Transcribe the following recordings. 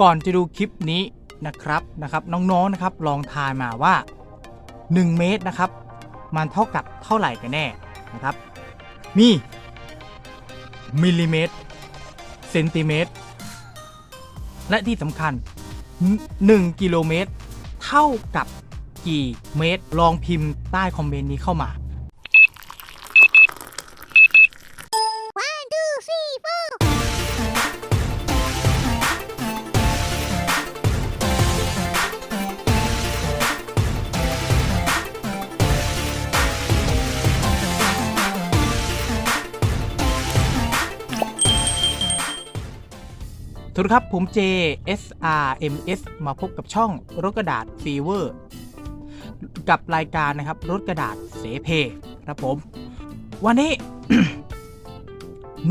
ก่อนจะดูคลิปนี้นะครับนะครับ น้องๆนะครับ ลองทายมาว่า 1 เมตรนะครับ มันเท่ากับเท่าไหร่กันแน่นะครับ มีมิลลิเมตรเซนติเมตรและที่สำคัญ 1 กิโลเมตร เท่ากับกี่เมตร ลองพิมพ์ใต้คอมเมนต์นี้เข้ามา สวัสดีครับ ผม J S R M S มาพบกับช่องรถกระดาษฟีเวอร์ กับรายการนะครับ รถกระดาษเสเพครับผม วันนี้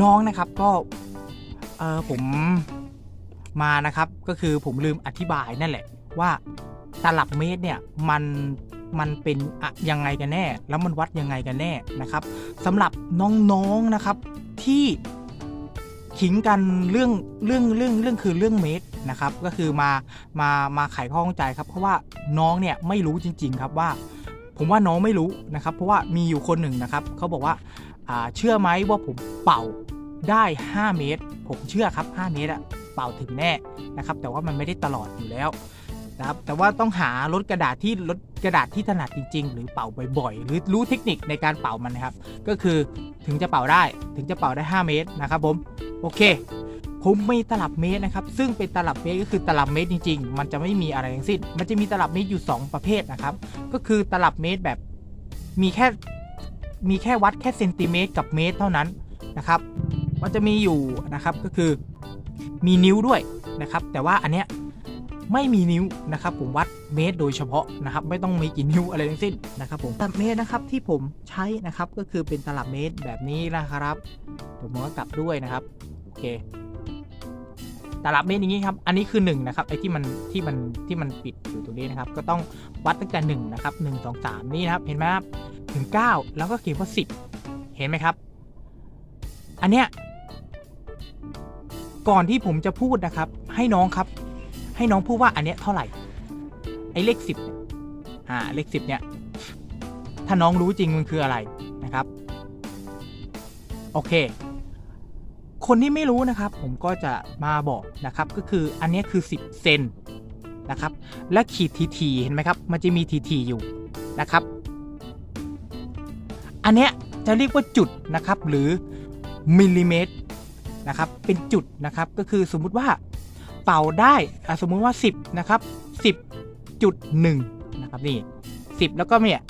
น้องนะครับก็ เออผมมานะครับ ก็คือผมลืมอธิบายนั่นแหละ ว่าตลับเมตรเนี่ย มันมันเป็นอะยังไงกันแน่ แล้วมันวัดยังไงกันแน่นะครับสำหรับน้องๆนะครับที่ ขิงกันเรื่องเรื่องเรื่องเรื่องคือเรื่องเมตรนะครับ ก็คือมามามาไขข้อข้องใจครับ เพราะว่าน้องเนี่ยไม่รู้จริง ๆ ครับว่า ผมว่าน้องไม่รู้นะครับ เพราะว่ามีอยู่คนหนึ่งนะครับเขาบอกว่าอ่าเชื่อไหมว่าผมเป่าได้ 5 เมตร ผมเชื่อครับ 5 เมตรอะเป่าถึงแน่นะครับ แต่ว่ามันไม่ได้ตลอดอยู่แล้ว นะครับแต่ว่าต้องหารถกระดาษที่รถกระดาษที่ถนัดจริง ๆ หรือเป่าบ่อยๆ หรือรู้เทคนิคในการเป่ามันนะครับ ก็คือถึงจะเป่าได้ถึงจะเป่าได้ 5 เมตรนะครับผมโอเค ผมมีตลับเมตรนะครับซึ่งเป็นตลับเมตรก็คือตลับเมตรจริง ๆ มันจะไม่มีอะไรทั้งสิ้น มันจะมีตลับเมตรอยู่ 2 ประเภทนะครับ ก็คือตลับเมตรแบบมีแค่มีแค่วัดแค่เซนติเมตรกับเมตรเท่านั้นนะครับมันจะมีอยู่นะครับก็คือมีนิ้วด้วยนะครับ แต่ว่าอันเนี้ย ไม่มีนิ้วนะครับผมวัดเมตรโดยเฉพาะนะครับไม่ต้องมีกี่นิ้วอะไรทั้งสิ้นนะครับผมตลับเมตรนะครับที่ผมใช้นะครับก็คือเป็นตลับเมตรแบบนี้นะครับผมก็กลับด้วยนะครับโอเคตลับเมตรอย่างนี้ครับ อันนี้คือ1นะครับ ไอ้ที่มันที่มันที่มันปิดอยู่ตรงนี้นะครับ ก็ต้องวัดตั้งแต่1นะครับ1 2 3 นี่นะครับ เห็นไหมครับถึง 9 แล้วก็เขียนว่า 10 เห็นไหมครับ อันเนี้ย ก่อนที่ผมจะพูดนะครับ ให้น้องครับ ให้น้องพูดว่าอันเนี้ยเท่าไหร่ ไอ้เลข10เนี่ยอ่าเลข10เนี่ย ถ้าน้องรู้จริงมันคืออะไรนะครับ โอเค คนที่ไม่รู้นะครับ ผมก็จะมาบอกนะครับ ก็คืออันนี้คือ 10 เซนนะครับ และขีดทีทีเห็นไหมครับ มันจะมีทีทีอยู่นะครับ อันเนี้ยจะเรียกว่าจุดนะครับ หรือมิลลิเมตรนะครับ เป็นจุดนะครับ ก็คือสมมุติว่า เป่าได้สมมุติว่า 10 นะครับ 10จุด1นะครับนี่ 10 แล้วก็เนี่ย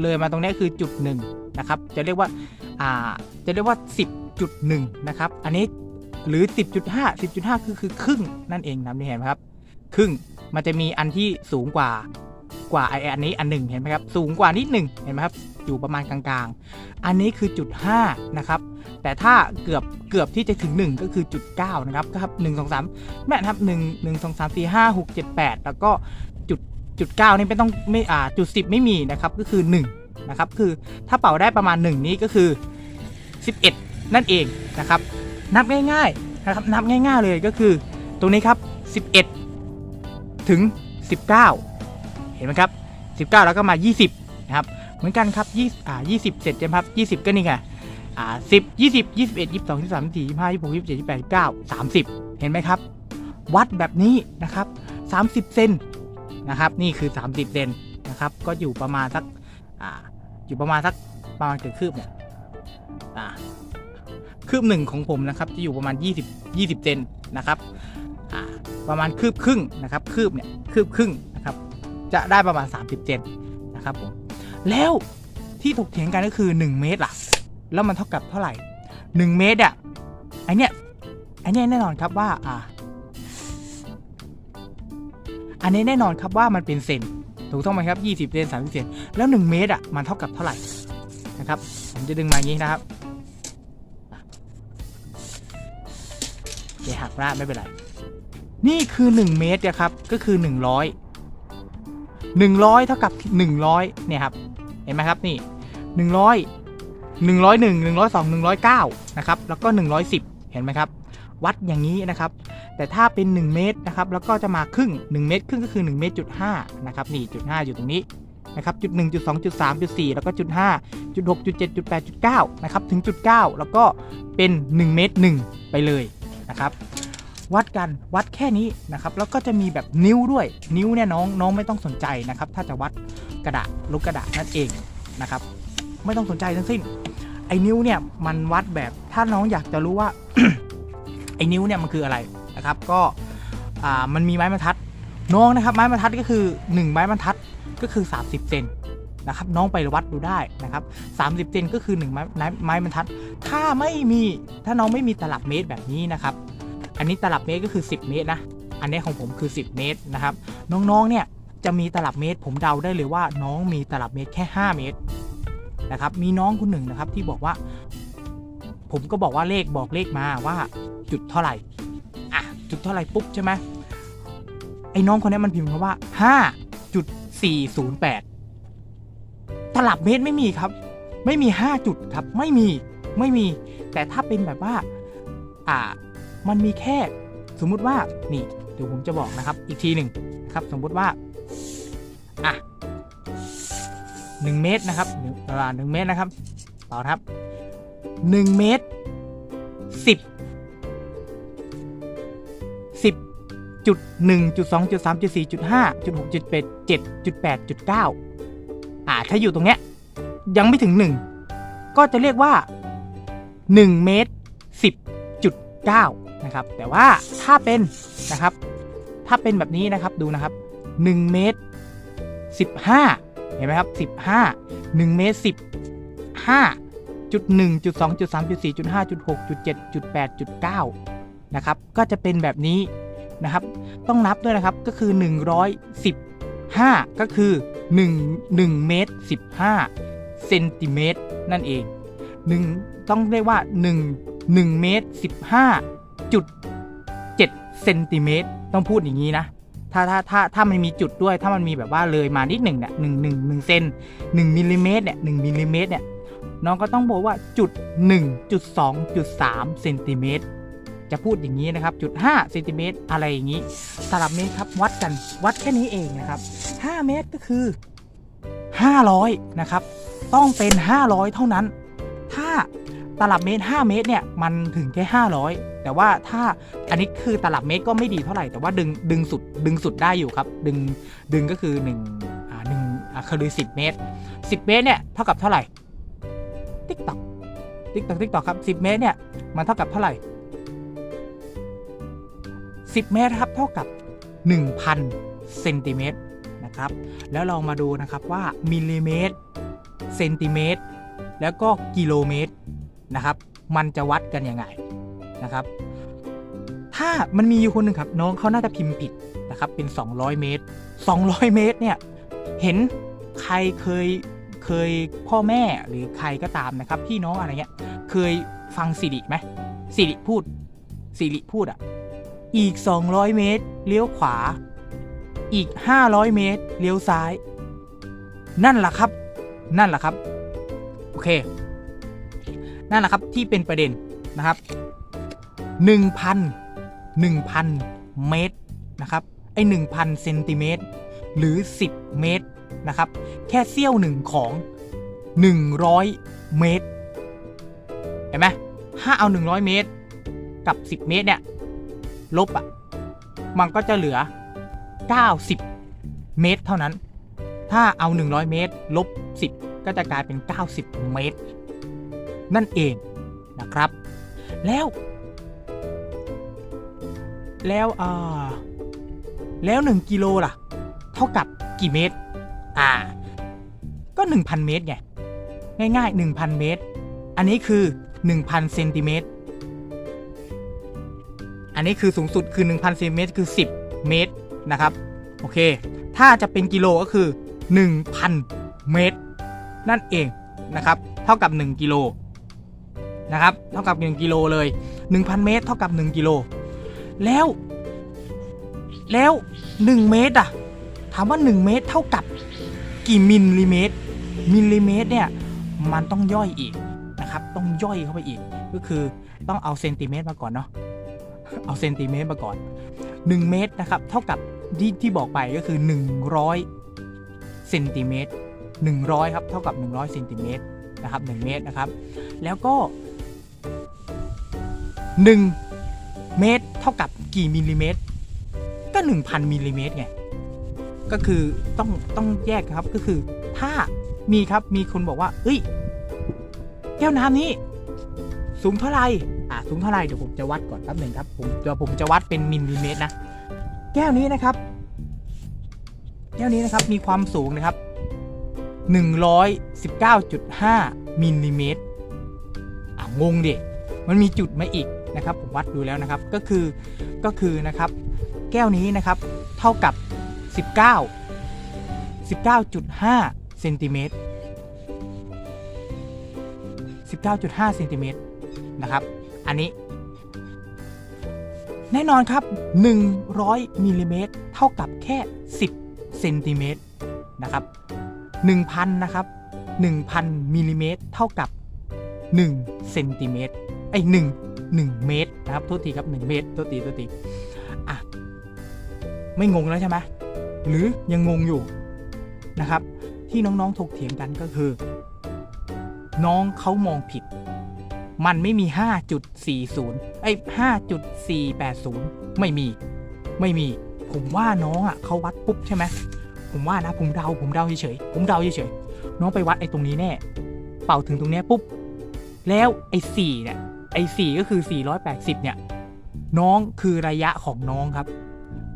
เลยมาตรงนี้คือจุด1นะครับจะเรียกว่าอ่าจะเรียกว่า 10.1 นะครับ อันนี้หรือ 10.5 10.5 คือคือครึ่งนั่นเองนะนี่เห็นไหมครับ ครึ่งมันจะมีอันที่สูงกว่ากว่าไออันนี้อันหนึ่งเห็นไหมครับ สูงกว่านิดหนึ่งเห็นไหมครับ อยู่ประมาณกลางๆ อันนี้คือจุด5นะครับ แต่ถ้าเกือบเกือบที่จะถึง 1 ก็คือจุด9นะครับก็ครับ1 2 3แม่นครับ1 1 2 3 4 5 6 7 8แล้วก็จุดจุด9นี่ไม่ต้องไม่อ่าจุด10ไม่มีนะครับก็คือ1นะครับคือถ้าเป่าได้ประมาณ1นี้ก็คือ11นั่นเองนะครับนับง่ายๆนะครับนับง่ายๆเลยก็คือตรงนี้ครับ11ถึง 19 เห็นไหมครับ 19 แล้วก็มา 20 นะครับ เหมือนกันครับ20อ่า20เสร็จใช่ไหมครับ20 ก็นี่ไงอ่า10 20 21 22 23 24 25 26 27 28 29 30 เห็นไหมครับ วัดแบบนี้นะครับ 30 เซนนะครับนี่คือ 30 เซนนะครับ ก็อยู่ประมาณสักอ่าอยู่ประมาณสักประมาณเกือบคืบเนี่ยอ่าคืบหนึ่งของผมนะครับจะอยู่ประมาณ 20 20 เซนนะครับอ่าประมาณคืบครึ่งนะครับคืบเนี่ยคืบครึ่งนะครับจะได้ประมาณ 30 เซนนะครับผม แล้วที่ถกเถียงกันก็คือ 1 เมตรล่ะ แล้วมันเท่ากับเท่าไหร่ 1 เมตรอะไอเนี้ยไอเนี้ยแน่นอนครับว่าอ่าอันนี้แน่นอนครับว่ามันเป็นเซนถูกต้องไหมครับ 20เซน30เซนแล้ว 1 เมตรอะมันเท่ากับเท่าไหร่นะครับผมจะดึงมาอย่างนี้นะครับเดี๋ยวหักละไม่เป็นไร นี่คือ 1 เมตรนะครับก็คือ 100 100 เท่ากับ 100เนี่ยครับ ห็นไหมครับนี่100 101 102 109นะครับแล้วก็110เห็นไหมครับ วัดอย่างนี้นะครับ แต่ถ้าเป็น 1 เมตรนะครับ แล้วก็จะมาครึ่ง 1 เมตรครึ่งก็คือ 1 เมตรจุด5นะครับนี่จุด5อยู่ตรงนี้นะครับจุด1จุด2จุด3จุด4แล้วก็จุด5จุด6จุด7จุด8จุด9นะครับถึงจุด9แล้วก็เป็น 1 เมตร1ไปเลยนะครับ วัดกันวัดแค่นี้นะครับ แล้วก็จะมีแบบนิ้วด้วยนิ้วเนี่ยน้องน้องไม่ต้องสนใจนะครับ ถ้าจะวัด กระดาษลูกกระดาษนั่นเองนะครับ ไม่ต้องสนใจทั้งสิ้น ไอ้นิ้วเนี่ยมันวัดแบบถ้าน้องอยากจะรู้ว่าไอ้นิ้วเนี่ยมันคืออะไรนะครับ ก็มันมีไม้บรรทัด น้องนะครับ ไม้บรรทัดก็คือ 1 ไม้บรรทัดก็คือ 30เซนนะครับน้องไปวัดดูได้นะครับ30เซนก็คือ1ไม้ไม้บรรทัด ถ้าไม่มีถ้าน้องไม่มีตลับเมตรแบบนี้นะครับ อันนี้ตลับเมตรก็คือ 10 เมตรนะอันนี้ของผมคือ 10 เมตรนะครับ น้องๆเนี่ย จะมีตลับเมตร ผมเดาได้เลยว่าน้องมีตลับเมตรแค่ 5 เมตรนะครับ มีน้องคนหนึ่งนะครับที่บอกว่า ผมก็บอกว่าเลขบอกเลขมาว่าจุดเท่าไหร่อะจุดเท่าไหร่ปุ๊บใช่ไหมไอ้น้องคนนี้มันพิมพ์คำว่า5.408 ตลับเมตรไม่มีครับ ไม่มี 5 จุดครับ ไม่มีไม่มี แต่ถ้าเป็นแบบว่า อ่า มันมีแค่ สมมุติว่านี่เดี๋ยวผมจะบอกนะครับ อีกทีหนึ่งนะครับ สมมุติว่า อะหนึ่งเมตรนะครับหนึ่งเวลาหนึ่งเมตรนะครับต่อครับหนึ่งเมตรสิบสิบจุดหนึ่งจุดสองจุดสามจุดสี่จุดห้าจุดหกจุดแปดเจ็ดจุดแปดจุดเก้าอ่าถ้าอยู่ตรงเนี้ยยังไม่ถึงหนึ่งก็จะเรียกว่าหนึ่งเมตรสิบจุดเก้านะครับ แต่ว่าถ้าเป็นนะครับ ถ้าเป็นแบบนี้นะครับดูนะครับ1เมตร 15 เห็นไหมครับ 15 1 เมตร 15จุด1จุด2จุด3จุด4จุด5จุด6จุด7จุด8จุด9นะครับ ก็จะเป็นแบบนี้นะครับ ต้องนับด้วยนะครับ ก็คือ115ก็คือ1 1เมตร15เซนติเมตรนั่นเอง1ต้องเรียกว่า1 1เมตร15จุด7เซนติเมตรต้องพูดอย่างนี้นะ ถ้าถ้าถ้าถ้ามันมีจุดด้วย ถ้ามันมีแบบว่าเลยมานิดหนึ่งเนี่ยหนึ่งหนึ่งหนึ่งเซนหนึ่งมิลลิเมตรเนี่ยหนึ่งมิลลิเมตรเนี่ยน้องก็ต้องบอกว่าจุดหนึ่งจุดสองจุดสามเซนติเมตรจะพูดอย่างนี้นะครับจุดห้าเซนติเมตรอะไรอย่างนี้ตลับเมตรครับวัดกันวัดแค่นี้เองนะครับห้าเมตรก็คือห้าร้อยนะครับ ต้องเป็นห้าร้อยเท่านั้น ถ้าตลับเมตร 5 เมตรเนี่ยมันถึงแค่ 500 แต่ว่าถ้าอันนี้คือตลับเมตรก็ไม่ดีเท่าไหร่ แต่ว่าดึงดึงสุดดึงสุดได้อยู่ครับ ดึงดึงก็คือ1อ่า1อ่าคือ10เมตร 10 เมตรเนี่ยเท่ากับเท่าไหร่ติ๊กตอกติ๊กตอกติ๊กตอกครับ10 เมตรเนี่ยมันเท่ากับเท่าไหร่ 10 เมตรครับเท่ากับ 1,000เซนติเมตรนะครับแล้วเรามาดูนะครับว่ามิลลิเมตรเซนติเมตรแล้วก็กิโลเมตรนะครับ มันจะวัดกันยังไง นะครับ ถ้ามันมีอยู่คนหนึ่งครับ น้องเขาน่าจะพิมพ์ผิดนะครับ เป็น 200 เมตร 200 เมตรเนี่ย เห็นใครเคยเคยพ่อแม่หรือใครก็ตามนะครับ พี่น้องอะไรเงี้ย เคยฟังสิริไหมสิริพูดสิริพูดอะ อีก 200 เมตร เลี้ยวขวา อีก 500 เมตร เลี้ยวซ้าย นั่นแหละครับ นั่นแหละครับ โอเค นั่นแหละครับที่เป็นประเด็นนะครับ 1,000 1,000 เมตรนะครับไอ้1,000เซนติเมตรหรือ 10 เมตรนะครับแค่เสี้ยวหนึ่งของ 100 เมตร เห็นไหมถ้าเอา 100 เมตรกับ 10 เมตรเนี่ยลบอะ่ะมันก็จะเหลือ 90 เมตร เท่านั้น ถ้าเอา 100 เมตร ลบ 10 ก็จะกลายเป็น 90 เมตร นั่นเองนะครับ แล้ว แล้วอ่าแล้ว 1 กิโลล่ะ เท่ากับกี่เมตร อ่า ก็ 1,000 เมตรไง ง่ายๆ 1,000 เมตร อันนี้คือ 1,000เซนติเมตร อันนี้คือสูงสุดคือ 1,000เซนติเมตรคือ 10 เมตรนะครับ โอเค ถ้าจะเป็นกิโลก็คือ 1,000 เมตร นั่นเองนะครับ เท่ากับ 1 กิโลนะครับ เท่ากับ 1 กิโลเลย 1,000 เมตร เท่ากับ 1 กิโล แล้ว แล้ว 1 เมตรอะถามว่า 1 เมตรเท่ากับกี่มิลลิเมตร มิลลิเมตรเนี่ยมันต้องย่อยอีกนะครับ ต้องย่อยเข้าไปอีก ก็คือต้องเอาเซนติเมตรมาก่อนเนาะ เอาเซนติเมตรมาก่อน 1 เมตรนะครับ เท่ากับที่ที่บอกไปก็คือ 100เซนติเมตร100ครับ เท่ากับ 100เซนติเมตรนะครับ 1 เมตรนะครับ แล้วก็ 1 เมตรเท่ากับกี่มิลลิเมตร ก็ 1,000มิลลิเมตรไง ก็คือต้องต้องแยกครับก็คือถ้ามีครับมีคนบอกว่าเอ้ย แก้วน้ำนี้ สูงเท่าไหร่อะสูงเท่าไหร่เดี๋ยวผมจะวัดก่อนแป๊บหนึ่งครับผมเดี๋ยวผมจะวัดเป็นมิลลิเมตรนะ แก้วนี้นะครับ แก้วนี้นะครับมีความสูงนะครับ119.5มิลลิเมตรอะงงเดิมันมีจุดมาอีก นะครับผมวัดดูแล้วนะครับก็คือก็คือนะครับแก้วนี้นะครับเท่ากับ 19 19.5เซนติเมตร19.5เซนติเมตรนะครับอันนี้ แน่นอนครับ 100มิลลิเมตรเท่ากับแค่ 10เซนติเมตรนะครับ1,000นะครับ1,000มิลลิเมตรเท่ากับ1เซนติเมตรไอ้1 1 เมตรนะครับโทษทีครับ 1 เมตรโทษทีโทษทีอะไม่งงแล้วใช่ไหมหรือยังงงอยู่นะครับ ที่น้องๆถกเถียงกันก็คือ น้องเขามองผิด มันไม่มี 5.40ไอ้5.480 ไม่มีไม่มี ผมว่าน้องอะเขาวัดปุ๊บใช่ไหมผมว่านะผมเดาผมเดาเฉยๆผมเดาเฉยๆน้องไปวัดไอ้ตรงนี้แน่ เป่าถึงตรงนี้ปุ๊บ แล้วไอ้สี่เนี่ย ไอ้สี่ก็คือ 480 เนี่ย น้องคือระยะของน้องครับ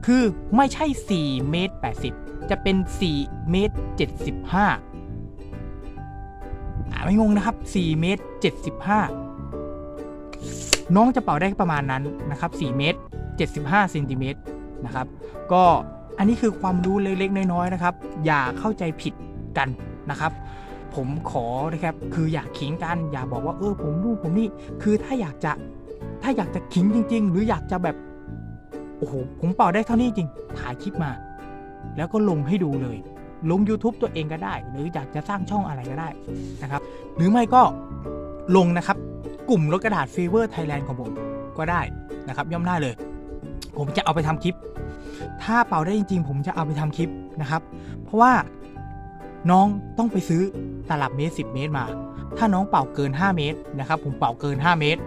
คือไม่ใช่ 4 เมตร 80 จะเป็น 4 เมตร 75อ่าไม่งงนะครับ 4 เมตร 75 น้องจะเป่าได้ประมาณนั้นนะครับ 4 เมตร 75เซนติเมตรนะครับ ก็อันนี้คือความรู้เล็กๆน้อยๆนะครับ อย่าเข้าใจผิดกันนะครับ ผมขอนะครับคืออยากขิงกันอย่าบอกว่าเออผมนู่นผมนี่คือถ้าอยากจะถ้าอยากจะขิงจริง ๆ หรืออยากจะแบบโอ้โหผมเป่าได้เท่านี้จริงถ่ายคลิปมา แล้วก็ลงให้ดูเลย ลง YouTube ตัวเองก็ได้ หรืออยากจะสร้างช่องอะไรก็ได้นะครับ หรือไม่ก็ลงนะครับ กลุ่มรถกระดาษฟีเวอร์ไทยแลนด์ของผมก็ได้นะครับ ย่อมได้เลย ผมจะเอาไปทำคลิป ถ้าเป่าได้จริง ๆ ผมจะเอาไปทำคลิปนะครับ เพราะว่าน้องต้องไปซื้อ ตลับเมตร 10 เมตรมา ถ้าน้องเป่าเกิน 5 เมตรนะครับ ผมเป่าเกิน 5 เมตร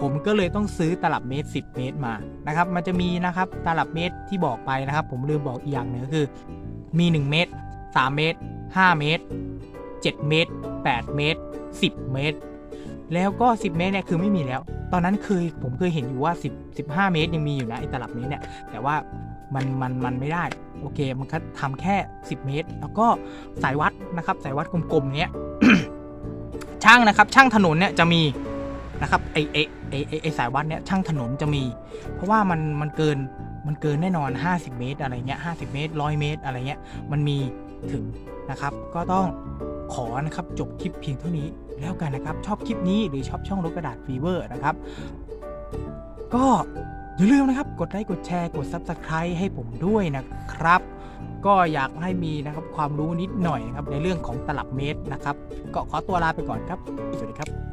ผมก็เลยต้องซื้อตลับเมตร 10 เมตรมานะครับ มันจะมีนะครับตลับเมตรที่บอกไปนะครับ ผมลืมบอกอีกอย่างหนึงคือ มี 1 เมตร 3 เมตร 5 เมตร 7 เมตร 8 เมตร 10 เมตร แล้วก็ 10 เมตรเนี่ยคือไม่มีแล้ว ตอนนั้นเคยผมเคยเห็นอยู่ว่า 10 15 เมตรยังมีอยู่นะไอ้ตลับเมตรเนี่ยแต่ว่ามันมันมันไม่ได้โอเค มันก็ทำแค่ 10 เมตร แล้วก็สายวัดนะครับสายวัดกลมๆเนี้ยช่างนะครับ ช่างถนนเนี่ยจะมีนะครับไอไอไอไอ้ไอสายวัดเนี่ยช่างถนนจะมี เพราะว่ามันมันเกินมันเกินแน่นอน 50 เมตร อะไรเงี้ย50 เมตร 100 เมตร อะไรเงี้ยมันมีถึงนะครับ ก็ต้อง ขอนะครับจบคลิปเพียงเท่านี้แล้วกันนะครับ ชอบคลิปนี้หรือชอบช่องรถกระดาษฟีเวอร์นะครับ ก็อย่าลืมนะครับ กดไลค์กดแชร์กด Subscribe ให้ผมด้วยนะครับ ก็อยากให้มีนะครับความรู้นิดหน่อยนะครับในเรื่องของตลับเมตรนะครับ ก็ขอตัวลาไปก่อนครับ สวัสดีครับ